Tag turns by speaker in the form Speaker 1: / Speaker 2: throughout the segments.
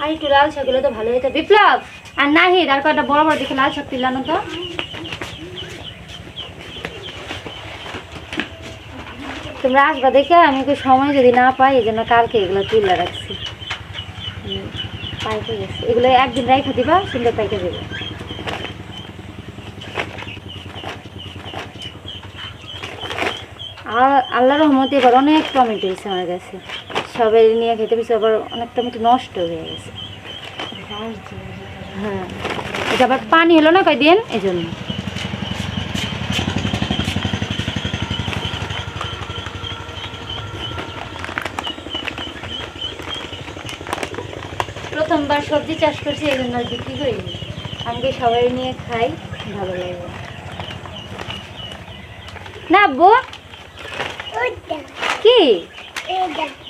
Speaker 1: আর একটু লাল শাক তো ভালো হতো। বিপ্লব! আর নাহিদ, আর কয়টা বড় বড় দেখে লাল শাক তুললানো তো? তোমরা আসবা দেখে, আমি একটু সময় যদি না পাই, এই জন্য কালকে এগুলো তুলে রাখছি। পাইকে গেছে। এগুলো একদিন রাইখা দিবা, সুন্দর পাইকে দেবে। আর আল্লাহর রহমতে এবার অনেক টমেটো হয়েছে আমার কাছে। সবাই নিয়ে খেতে পেয়েছে আবার অনেকটা টমেটো নষ্ট হয়ে গেছে। হ্যাঁ। এটা আবার পানি হলো না কয়দিন? এই জন্য। প্রথমবার সবজি চাষ করছি এই জন্য বিক্রি করিনি। আমি সবাই নিয়ে খাই ভালো লাগে। না আব্বু কি?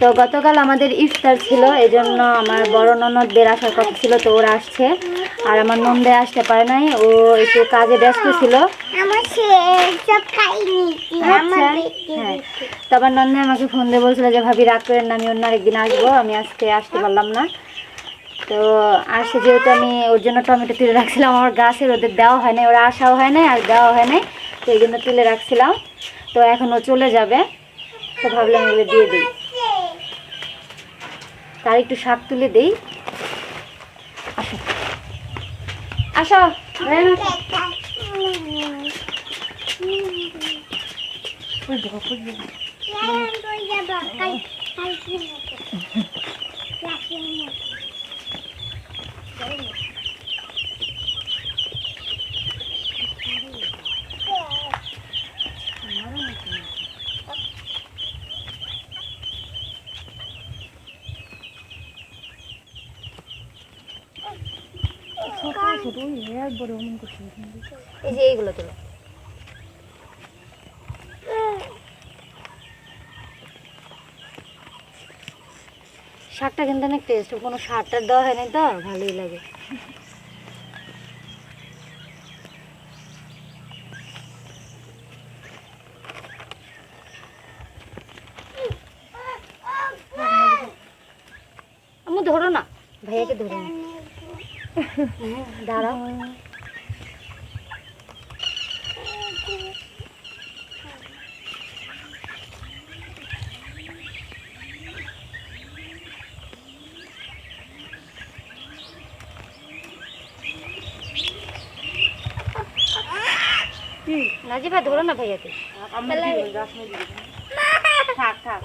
Speaker 1: তো গতকাল আমাদের ইফতার ছিল এজন্য আমার বড় ননদদের আসার কথা ছিল তো ওরা আসছে। আর আমার নন্দে আসতে পারে নাই ও একটু কাজে ব্যস্ত ছিল।
Speaker 2: আমার আমার
Speaker 1: আচ্ছা হ্যাঁ। তো নন্দে আমাকে ফোন দিয়ে বলছিল যে ভাবি রাগ করেন না আমি অন্য আরেকদিন আসব আমি আজকে আসতে পারলাম না। তো আসছে যেহেতু আমি ওর জন্য টমেটো তুলে রাখছিলাম আমার গাছের ওদের দেওয়া হয় নাই ওরা আসাও হয় নাই আর দেওয়া হয় নাই তো এই জন্য তুলে রাখছিলাম। তো এখন ও চলে যাবে তো ভাবলাম এগুলো দিয়ে দিই। তার একটু শাক তুলে দেই আসো আসো শাকটা কিন্তু অনেক টেস্ট কোনো সারটা দেওয়া হয়নি তো, ভালোই লাগে। আমি ধরো না, ভাইয়াকে ধরো না দাঁড়াও। নাজিবা ধরো না ভাইয়াকে। থাক থাক।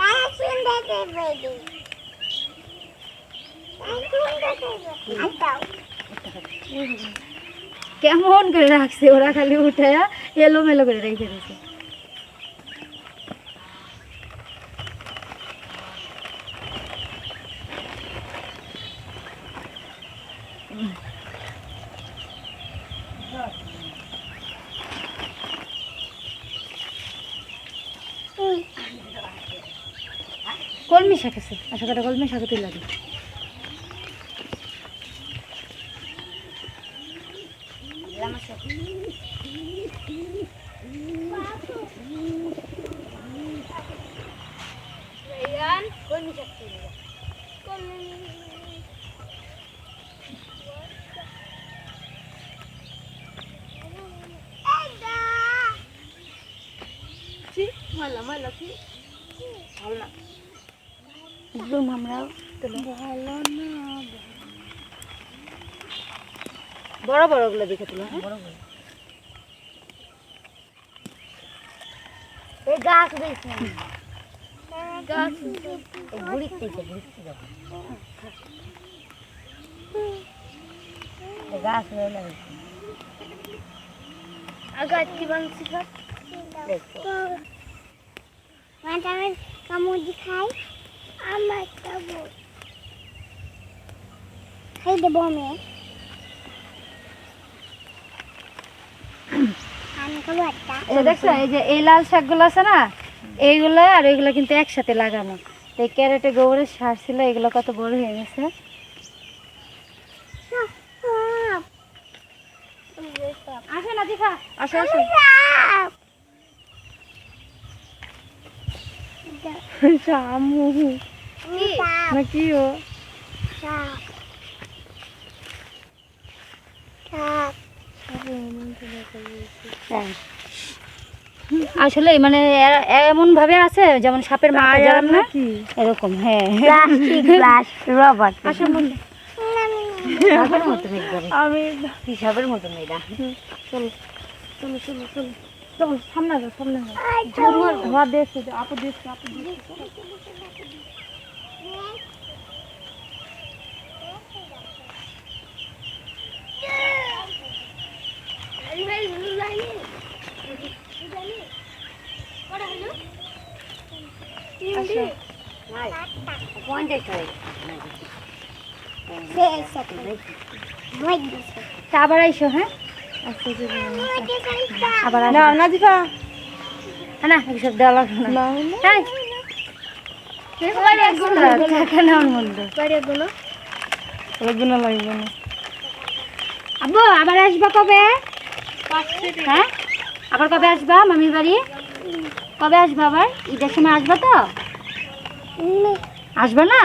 Speaker 1: কেমন করে রাখছে? ওরা খালি উঠায়া এলোমেলো করে রেখে দিয়েছে কলমি শাক আছে। আশা কটা কলমি শাক তুই লাগে একদম আমরা বড় বড়গুলো দেখে তুলো হ্যাঁ? বড় বড়। এই গাছ দেখছি গাছ গাছ
Speaker 2: কি খাত মানে কামুদি খাই আমার খাব খাই দেবো আমি আমি খাব একটা
Speaker 1: দেখছ, এই যে এই লাল শাকগুলো আছে না? এইগুলো আর এগুলো কিন্তু একসাথে লাগানো। এই ক্যারেটে গোবরের সার ছিল এগুলো কত বড় হয়ে গেছে। আসলে মানে এমন ভাবে আছে যেমন সাপের মাথা যেরকম না
Speaker 3: কি
Speaker 1: এরকম হ্যাঁ।
Speaker 2: প্লাস্টিক গ্লাস রবার
Speaker 1: সাপের
Speaker 3: আমি
Speaker 1: সাপের মতন এটা
Speaker 3: চলো চলো চলো চলো। চলো সামনে যাও সামনে যাও। ধোয়া দেখছে আপু দেখছে আপু দেখছে
Speaker 1: তা আবার আইসো হ্যাঁ? আবার
Speaker 3: না
Speaker 1: আসব।
Speaker 3: নাজিফা
Speaker 1: হ্যাঁ, না এসব দেওয়া লাগবে না। তাই
Speaker 3: না।
Speaker 1: আব্বু আবার আসবা কবে? হ্যাঁ? আবার কবে আসবা মামির বাড়ি? কবে আসবা আবার? ঈদের সময় আসবা তো? আসবা না?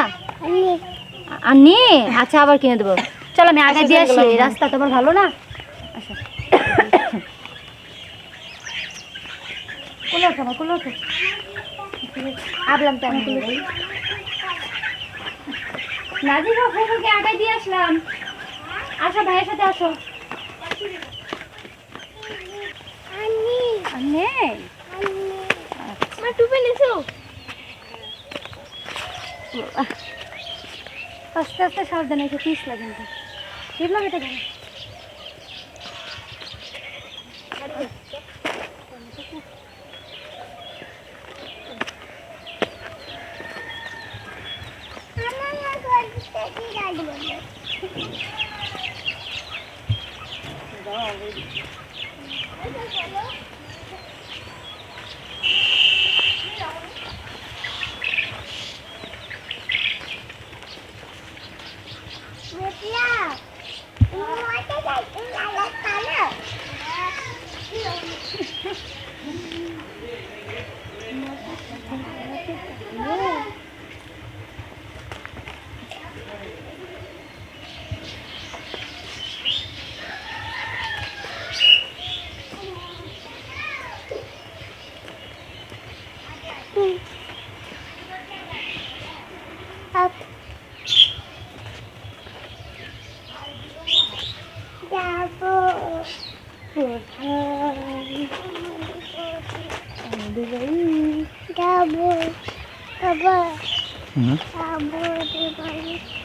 Speaker 1: আর আনি আচ্ছা আবার কিনে দেবো। চলো আমি আগে দিয়ে আসি রাস্তা তোমার ভালো না? আচ্ছা কোলে ওঠো কোলে ওঠো। আবলাম তো আমি কোলে নাজিবা ফুফুকে আগে দিয়ে আসলাম। আসো ভাইয়ের সাথে আসো। নেই আস্তে আস্তে সাবধানে পিস লাগে কিন্তু লাগে এটা কেন?
Speaker 2: Up.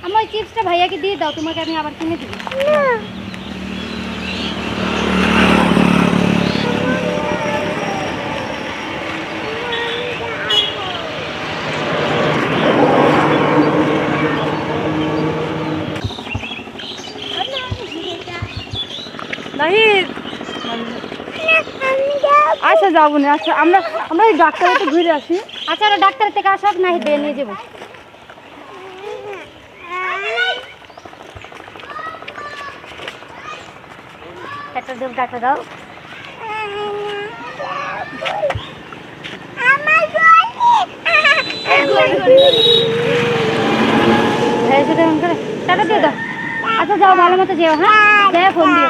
Speaker 1: আমার চিপসটা ভাইয়াকে দিয়ে দাও, তোমাকে আমি আবার কিনে দিবি।
Speaker 3: আচ্ছা যাব না আচ্ছা আমরা আমরা এই ডাক্তারেতে ঘুরে আসি।
Speaker 1: আচ্ছা ওরা ডাক্তার থেকে আসক, না দিয়ে নিয়ে যাব। একটা দেব ডাক্তার দাও? টাটা দিয়ে দাও। আচ্ছা যাও, ভালো মতো যেও হ্যাঁ? ফোন দিও।